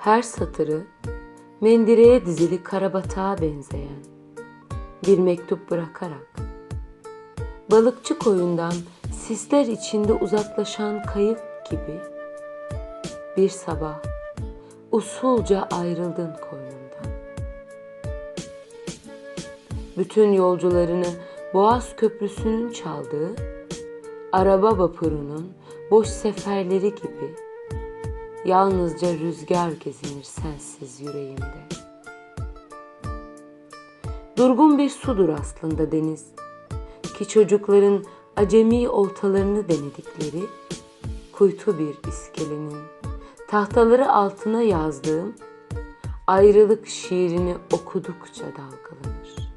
Her satırı mendireye dizili karabatağa benzeyen bir mektup bırakarak balıkçı koyundan sisler içinde uzaklaşan kayık gibi bir sabah usulca ayrıldın koynumdan. Bütün yolcularını Boğaz Köprüsü'nün çaldığı araba vapurunun boş seferleri gibi yalnızca rüzgar gezinir sensiz yüreğimde. Durgun bir sudur aslında deniz ki çocukların acemi oltalarını denedikleri kuytu bir iskelenin tahtaları altına yazdığım ayrılık şiirini okudukça dalgalanır.